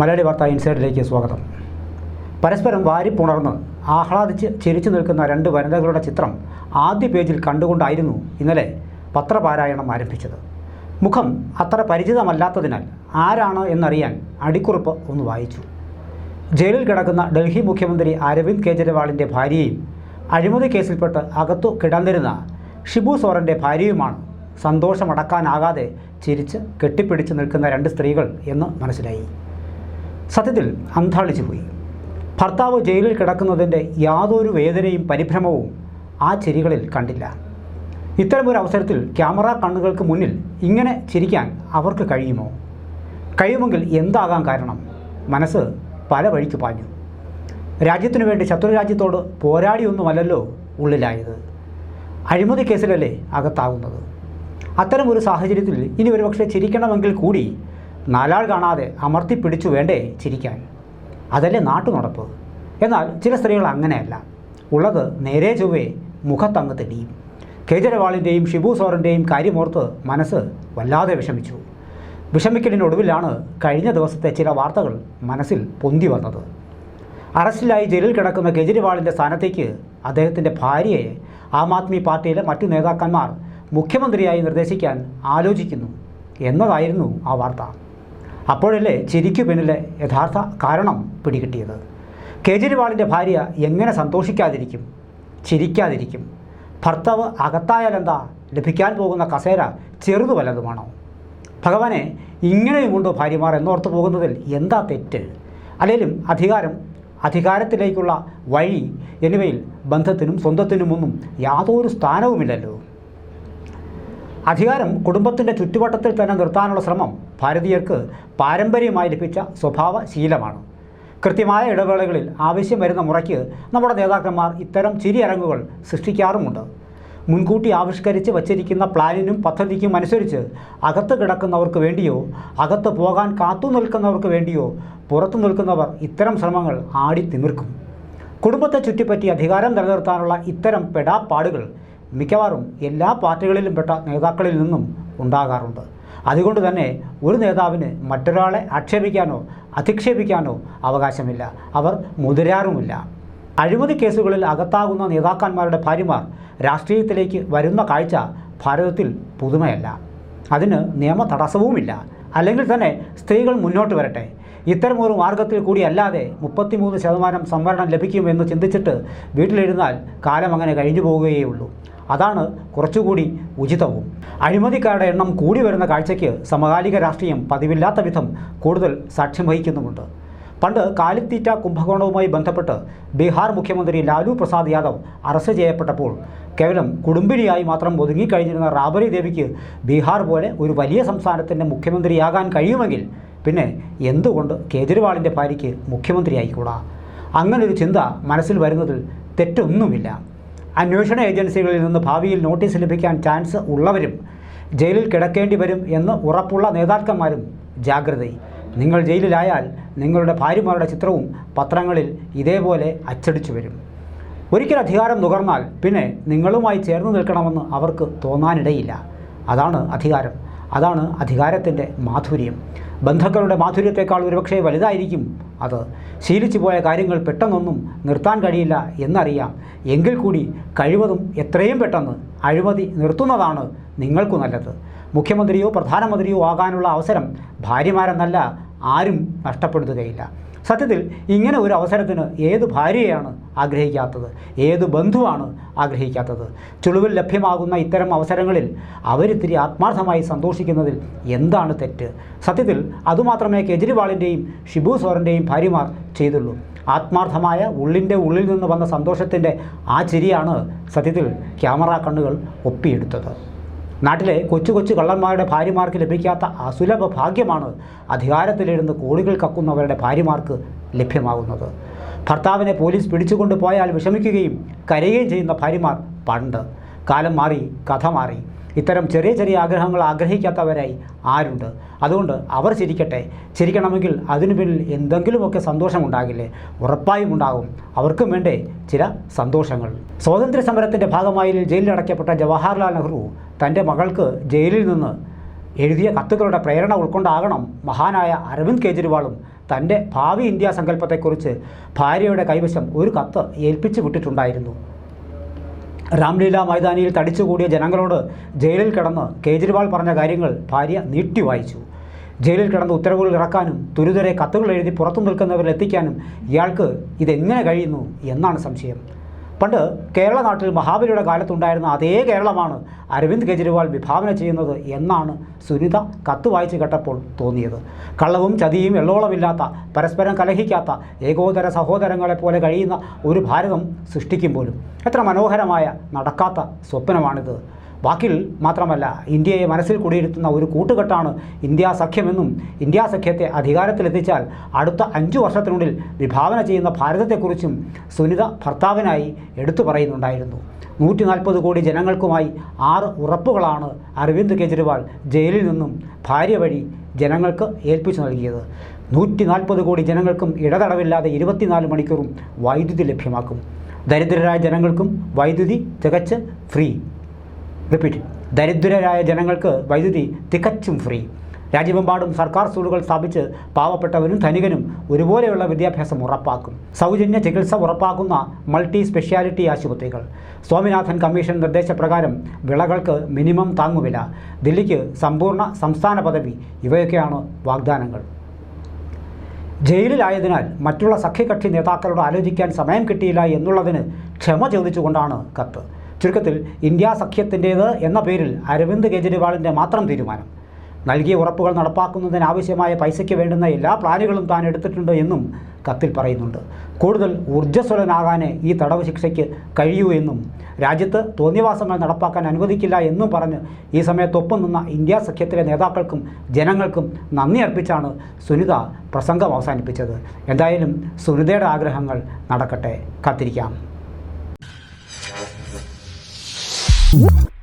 മലയാളി വാർത്ത ഇൻസൈഡിലേക്ക് സ്വാഗതം. പരസ്പരം വാരിപ്പുണർന്ന് ആഹ്ലാദിച്ച് ചിരിച്ചു നിൽക്കുന്ന രണ്ട് വനിതകളുടെ ചിത്രം ആദ്യ പേജിൽ കണ്ടുകൊണ്ടായിരുന്നു ഇന്നലെ പത്രപാരായണം ആരംഭിച്ചത്. മുഖം അത്ര പരിചിതമല്ലാത്തതിനാൽ ആരാണ് എന്നറിയാൻ അടിക്കുറിപ്പ് ഒന്ന് വായിച്ചു. ജയിലിൽ കിടക്കുന്ന ഡൽഹി മുഖ്യമന്ത്രി അരവിന്ദ് കെജ്രിവാളിന്റെ ഭാര്യയും അഴിമതി കേസിൽപ്പെട്ട് അകത്തു കിടന്നിരുന്ന ഷിബു സോറന്റെ ഭാര്യയുമാണ് സന്തോഷമടക്കാനാകാതെ ചിരിച്ച് കെട്ടിപ്പിടിച്ച് നിൽക്കുന്ന രണ്ട് സ്ത്രീകൾ എന്ന് മനസ്സിലായി. സത്യത്തിൽ അന്താളിച്ചു പോയി ഭർത്താവ് ജയിലിൽ കിടക്കുന്നതിന്റെ യാതൊരു വേദനയും പരിഭ്രമവും ആ ചിരികളിൽ കണ്ടില്ല. ഇത്തരമൊരു അവസരത്തിൽ ക്യാമറ കണ്ണുകൾക്ക് മുന്നിൽ ഇങ്ങനെ ചിരിക്കാൻ അവർക്ക് കഴിയുമോ? കഴിയുമെങ്കിൽ എന്താകാൻ കാരണം? മനസ്സ് പല വഴിക്ക് പാഞ്ഞു. രാജ്യത്തിനു വേണ്ടി ശത്രു രാജ്യത്തോട് പോരാടിയൊന്നുമല്ലല്ലോ ഉള്ളിലായത്. അഴിമതി കേസിലല്ലേ അകത്താകുന്നത് അത്തരമൊരു സാഹചര്യത്തിൽ ഇനി ഒരുപക്ഷെ ചിരിക്കണമെങ്കിൽ കൂടി നാലാൾ കാണാതെ അമർത്തി പിടിച്ചു വേണ്ടേ ചിരിക്കാൻ. അതല്ലേ നാട്ടുനടപ്പ്? എന്നാൽ ചില സ്ത്രീകൾ അങ്ങനെയല്ല. ഉള്ളത് നേരെ ചൊവ്വേ മുഖത്തങ്ങ് തെടിയും കേജ്രിവാളിന്റെയും ഷിബു സോറിന്റെയും കാര്യമോർത്ത് മനസ്സ് വല്ലാതെ വിഷമിച്ചു. വിഷമിക്കലിനൊടുവിലാണ് കഴിഞ്ഞ ദിവസത്തെ ചില വാർത്തകൾ മനസ്സിൽ പൊന്തി വന്നത്. അറസ്റ്റിലായി ജയിലിൽ കിടക്കുന്ന കേജ്രിവാളിന്റെ സ്ഥാനത്തേക്ക് അദ്ദേഹത്തിന്റെ ഭാര്യയെ ആം ആദ്മി പാർട്ടിയിലെ മറ്റു നേതാക്കന്മാർ മുഖ്യമന്ത്രിയായി നിർദ്ദേശിക്കാൻ ആലോചിക്കുന്നു എന്നതായിരുന്നു ആ വാർത്ത. അപ്പോഴല്ലേ ചിരിക്കു പിന്നിലെ യഥാർത്ഥ കാരണം പിടികിട്ടിയത്? കേജ്രിവാളിന്റെ ഭാര്യ എങ്ങനെ സന്തോഷിക്കാതിരിക്കും? ചിരിക്കാതിരിക്കും. ഭർത്താവ് അകത്തായാലെന്താ? ലഭിക്കാൻ പോകുന്ന കസേര ചെറുതു വല്ലതുമാണോ? ഭഗവാനെ ഇങ്ങനെയുമുണ്ടോ ഭാര്യമാർ എന്നോർത്ത് പോകുന്നതിൽ എന്താ തെറ്റ്? അല്ലെങ്കിലും അധികാരം അധികാരത്തിലേക്കുള്ള വഴി എന്നിവയിൽ ബന്ധത്തിനും സ്വന്തത്തിനുമൊന്നും യാതൊരു സ്ഥാനവുമില്ലല്ലോ. അധികാരം കുടുംബത്തിന്റെ ചുറ്റുവട്ടത്തിൽ തന്നെ നിർത്താനുള്ള ശ്രമം ഭാരതീയർക്ക് പാരമ്പര്യമായി ലഭിച്ച സ്വഭാവശീലമാണ്. കൃത്യമായ ഇടവേളകളിൽ ആവശ്യം വരുന്ന മുറയ്ക്ക് നമ്മുടെ നേതാക്കന്മാർ ഇത്തരം ചിരിയരങ്ങുകൾ സൃഷ്ടിക്കാറുമുണ്ട്. മുൻകൂട്ടി ആവിഷ്കരിച്ച് വച്ചിരിക്കുന്ന പ്ലാനിനും പദ്ധതിക്കും അനുസരിച്ച് അകത്ത് കിടക്കുന്നവർക്ക് വേണ്ടിയോ അകത്ത് പോകാൻ കാത്തു നിൽക്കുന്നവർക്ക് വേണ്ടിയോ പുറത്തു നിൽക്കുന്നവർ ഇത്തരം ശ്രമങ്ങൾ ആടി തിമിർക്കും. കുടുംബത്തെ ചുറ്റിപ്പറ്റി അധികാരം നിലനിർത്താനുള്ള ഇത്തരം പെടാപ്പാടുകൾ മിക്കവാറും എല്ലാ പാർട്ടികളിലും പെട്ട നേതാക്കളിൽ നിന്നും ഉണ്ടാകാറുണ്ട്. അതുകൊണ്ട് തന്നെ ഒരു നേതാവിന് മറ്റൊരാളെ ആക്ഷേപിക്കാനോ അധിക്ഷേപിക്കാനോ അവകാശമില്ല. അവർ മുതിരാറുമില്ല. അഴിമതി കേസുകളിൽ അകത്താകുന്ന നേതാക്കന്മാരുടെ ഭാര്യമാർ രാഷ്ട്രീയത്തിലേക്ക് വരുന്ന കാഴ്ച ഭാരതത്തിൽ പുതുമയല്ല. അതിന് നിയമ തടസ്സവുമില്ല അല്ലെങ്കിൽ തന്നെ സ്ത്രീകൾ മുന്നോട്ട് വരട്ടെ. ഇത്തരമൊരു മാർഗത്തിൽ കൂടി അല്ലാതെ മുപ്പത്തിമൂന്ന് ശതമാനം സംവരണം ലഭിക്കുമെന്ന് ചിന്തിച്ചിട്ട് വീട്ടിലിരുന്നാൽ കാലം അങ്ങനെ കഴിഞ്ഞു പോവുകയേ ഉള്ളൂ അതാണ് കുറച്ചുകൂടി ഉചിതവും. അഴിമതിക്കാരുടെ എണ്ണം കൂടി വരുന്ന കാഴ്ചയ്ക്ക് സമകാലിക രാഷ്ട്രീയം പതിവില്ലാത്ത വിധം കൂടുതൽ സാക്ഷ്യം വഹിക്കുന്നുമുണ്ട്. പണ്ട് കാലിത്തീറ്റ കുംഭകോണവുമായി ബന്ധപ്പെട്ട് ബീഹാർ മുഖ്യമന്ത്രി ലാലു പ്രസാദ് യാദവ് അറസ്റ്റ് ചെയ്യപ്പെട്ടപ്പോൾ കേവലം കുടുംബിനിയായി മാത്രം ഒതുങ്ങിക്കഴിഞ്ഞിരുന്ന റാബറി ദേവിക്ക് ബീഹാർ പോലെ ഒരു വലിയ സംസ്ഥാനത്തിന്റെ മുഖ്യമന്ത്രിയാകാൻ കഴിയുമെങ്കിൽ പിന്നെ എന്തുകൊണ്ട് കേജ്രിവാളിന്റെ ഭാര്യയ്ക്ക് മുഖ്യമന്ത്രിയായിക്കൂടാ? അങ്ങനൊരു ചിന്ത മനസ്സിൽ വരുന്നതിൽ തെറ്റൊന്നുമില്ല. അന്വേഷണ ഏജൻസികളിൽ നിന്ന് ഭാവിയിൽ നോട്ടീസ് ലഭിക്കാൻ ചാൻസ് ഉള്ളവരും ജയിലിൽ കിടക്കേണ്ടി വരും എന്ന് ഉറപ്പുള്ള നേതാക്കന്മാരും ജാഗ്രത നിങ്ങൾ ജയിലിലായാൽ നിങ്ങളുടെ ഭാര്യമാരുടെ ചിത്രവും പത്രങ്ങളിൽ ഇതേപോലെ അച്ചടിച്ചു വരും. ഒരിക്കൽ അധികാരം നുകർന്നാൽ പിന്നെ നിങ്ങളുമായി ചേർന്ന് നിൽക്കണമെന്ന് അവർക്ക് തോന്നാനിടയില്ല. അതാണ് അധികാരം. അതാണ് അധികാരത്തിന്റെ മാധുര്യം. ബന്ധുക്കളുടെ മാധുര്യത്തെക്കാൾ ഒരുപക്ഷേ വലുതായിരിക്കും അത്. ശീലിച്ചു പോയ കാര്യങ്ങൾ പെട്ടെന്നൊന്നും നിർത്താൻ കഴിയില്ല എന്നറിയാം. എങ്കിൽ കൂടി കഴിവതും എത്രയും പെട്ടെന്ന് അഴിമതി നിർത്തുന്നതാണ് നിങ്ങൾക്കു നല്ലത്. മുഖ്യമന്ത്രിയോ പ്രധാനമന്ത്രിയോ ആകാനുള്ള അവസരം ഭാര്യമാരെന്നല്ല ആരും നഷ്ടപ്പെടുത്തുകയില്ല. സത്യത്തിൽ ഇങ്ങനെ ഒരു അവസരത്തിന് ഏത് ഭാര്യയാണ് ആഗ്രഹിക്കാത്തത്? ഏത് ബന്ധുവാണ് ആഗ്രഹിക്കാത്തത്? ചുളിവിൽ ലഭ്യമാകുന്ന ഇത്തരം അവസരങ്ങളിൽ അവരിത്തിരി ആത്മാർത്ഥമായി സന്തോഷിക്കുന്നതിൽ എന്താണ് തെറ്റ്? സത്യത്തിൽ അതുമാത്രമേ കെജ്രിവാളിന്റെയും ഷിബു സോറിന്റെയും ഭാര്യമാർ ചെയ്തുള്ളൂ. ആത്മാർത്ഥമായ ഉള്ളിന്റെ ഉള്ളിൽ നിന്ന് വന്ന സന്തോഷത്തിന്റെ ആ ചിരിയാണ് സത്യത്തിൽ ക്യാമറ കണ്ണുകൾ ഒപ്പിയെടുത്തത്. നാട്ടിലെ കൊച്ചു കൊച്ചു കള്ളന്മാരുടെ ഭാര്യമാർക്ക് ലഭിക്കാത്ത അസുലഭ ഭാഗ്യമാണ് അധികാരത്തിലിരുന്ന് കോടികൾ കക്കുന്നവരുടെ ഭാര്യമാർക്ക് ലഭ്യമാകുന്നത്. ഭർത്താവിനെ പോലീസ് പിടിച്ചുകൊണ്ട് പോയാൽ വിഷമിക്കുകയും കരയുകയും ചെയ്യുന്ന ഭാര്യമാർ പണ്ട്. കാലം മാറി കഥ മാറി. ഇത്തരം ചെറിയ ചെറിയ ആഗ്രഹങ്ങൾ ആഗ്രഹിക്കാത്തവരായി ആരുണ്ട്? അതുകൊണ്ട് അവർ ചിരിക്കട്ടെ. ചിരിക്കണമെങ്കിൽ അതിനു പിന്നിൽ എന്തെങ്കിലുമൊക്കെ സന്തോഷമുണ്ടാകില്ലേ? ഉറപ്പായും ഉണ്ടാകും. അവർക്കും വേണ്ടേ ചില സന്തോഷങ്ങൾ. സ്വാതന്ത്ര്യ സമരത്തിന്റെ ഭാഗമായി ജയിലിലടയ്ക്കപ്പെട്ട ജവഹർലാൽ നെഹ്റു തന്റെ മകൾക്ക് ജയിലിൽ നിന്ന് എഴുതിയ കത്തുകളുടെ പ്രേരണ ഉൾക്കൊണ്ടാകണം മഹാനായ അരവിന്ദ് കെജ്രിവാളും തന്റെ ഭാവി ഇന്ത്യ സങ്കല്പത്തെക്കുറിച്ച് ഭാര്യയുടെ കൈവശം ഒരു കത്ത് ഏൽപ്പിച്ചു വിട്ടിട്ടുണ്ടായിരുന്നു. രാംലീല മൈതാനിയിൽ തടിച്ചുകൂടിയ ജനങ്ങളോട് ജയിലിൽ കിടന്ന് കേജ്രിവാൾ പറഞ്ഞ കാര്യങ്ങൾ ഭാര്യ നീട്ടി വായിച്ചു. ജയിലിൽ കിടന്ന് ഉത്തരവുകൾ ഇറക്കാനും തുരിതരെ കത്തുകൾ എഴുതി പുറത്തു നിൽക്കുന്നവരിൽ എത്തിക്കാനും ഇയാൾക്ക് ഇതെങ്ങനെ കഴിയുന്നു എന്നാണ് സംശയം. പണ്ട് കേരള നാട്ടിൽ മഹാബലിയുടെ കാലത്തുണ്ടായിരുന്ന അതേ കേരളമാണ് അരവിന്ദ് കെജ്രിവാൾ വിഭാവന ചെയ്യുന്നത് എന്നാണ് സുനിത കത്ത് വായിച്ചു കേട്ടപ്പോൾ തോന്നിയത്. കള്ളവും ചതിയും എള്ളോളമില്ലാത്ത പരസ്പരം കലഹിക്കാത്ത ഏകോദര സഹോദരങ്ങളെ പോലെ കഴിയുന്ന ഒരു ഭാരതം സൃഷ്ടിക്കും പോലും. എത്ര മനോഹരമായ നടക്കാത്ത സ്വപ്നമാണിത്. വാക്കിൽ മാത്രമല്ല ഇന്ത്യയെ മനസ്സിൽ കുടിയിരുത്തുന്ന ഒരു കൂട്ടുകെട്ടാണ് ഇന്ത്യാ സഖ്യമെന്നും ഇന്ത്യാ സഖ്യത്തെ അധികാരത്തിലെത്തിച്ചാൽ അടുത്ത അഞ്ചു വർഷത്തിനുള്ളിൽ വിഭാവന ചെയ്യുന്ന ഭാരതത്തെക്കുറിച്ചും സുനിത ഭർത്താവിനായി എടുത്തു പറയുന്നുണ്ടായിരുന്നു. നൂറ്റി നാൽപ്പത് കോടി ജനങ്ങൾക്കുമായി ആറ് ഉറപ്പുകളാണ് അരവിന്ദ് കെജ്രിവാൾ ജയിലിൽ നിന്നും ഭാര്യ വഴി ജനങ്ങൾക്ക് ഏൽപ്പിച്ചു നൽകിയത്. നൂറ്റി നാൽപ്പത് കോടി ജനങ്ങൾക്കും ഇടതടവില്ലാതെ ഇരുപത്തിനാല് മണിക്കൂറും വൈദ്യുതി ലഭ്യമാക്കും. ദരിദ്രരായ ജനങ്ങൾക്കും വൈദ്യുതി തികച്ച് ഫ്രീ. റിപ്പീറ്റ് ദരിദ്രരായ ജനങ്ങൾക്ക് വൈദ്യുതി തികച്ചും ഫ്രീ രാജ്യമെമ്പാടും സർക്കാർ സ്കൂളുകൾ സ്ഥാപിച്ച് പാവപ്പെട്ടവരും ധനികനും ഒരുപോലെയുള്ള വിദ്യാഭ്യാസം ഉറപ്പാക്കും. സൗജന്യ ചികിത്സ ഉറപ്പാക്കുന്ന മൾട്ടി സ്പെഷ്യാലിറ്റി ആശുപത്രികൾ. സ്വാമിനാഥൻ കമ്മീഷൻ നിർദ്ദേശപ്രകാരം വിളകൾക്ക് മിനിമം താങ്ങുവില. ദില്ലിക്ക് സമ്പൂർണ സംസ്ഥാന പദവി. ഇവയൊക്കെയാണ് വാഗ്ദാനങ്ങൾ. ജയിലിലായതിനാൽ മറ്റുള്ള സഖ്യകക്ഷി നേതാക്കളോട് ആലോചിക്കാൻ സമയം കിട്ടിയില്ല എന്നുള്ളതിന് ക്ഷമ ചോദിച്ചുകൊണ്ടാണ് കത്ത്. ചുരുക്കത്തിൽ ഇന്ത്യ സഖ്യത്തിന്റേത് എന്ന പേരിൽ അരവിന്ദ് കെജ്രിവാളിന്റെ മാത്രം തീരുമാനം. നൽകിയ ഉറപ്പുകൾ നടപ്പാക്കുന്നതിനാവശ്യമായ പൈസയ്ക്ക് വേണ്ടുന്ന എല്ലാ പ്ലാനുകളും താൻ എടുത്തിട്ടുണ്ട് എന്നും കത്തിൽ പറയുന്നുണ്ട്. കൂടുതൽ ഊർജസ്വലനാകാനേ ഈ തടവ് ശിക്ഷയ്ക്ക് കഴിയൂ എന്നും രാജ്യത്ത് തോന്നിയവാസങ്ങൾ നടപ്പാക്കാൻ അനുവദിക്കില്ല എന്നും പറഞ്ഞ് ഈ സമയത്തൊപ്പം നിന്ന ഇന്ത്യ സഖ്യത്തിലെ നേതാക്കൾക്കും ജനങ്ങൾക്കും നന്ദി അർപ്പിച്ചാണ് സുനിത പ്രസംഗം അവസാനിപ്പിച്ചത്. എന്തായാലും സുനിതയുടെ ആഗ്രഹങ്ങൾ നടക്കട്ടെ. കാത്തിരിക്കാം. Woo!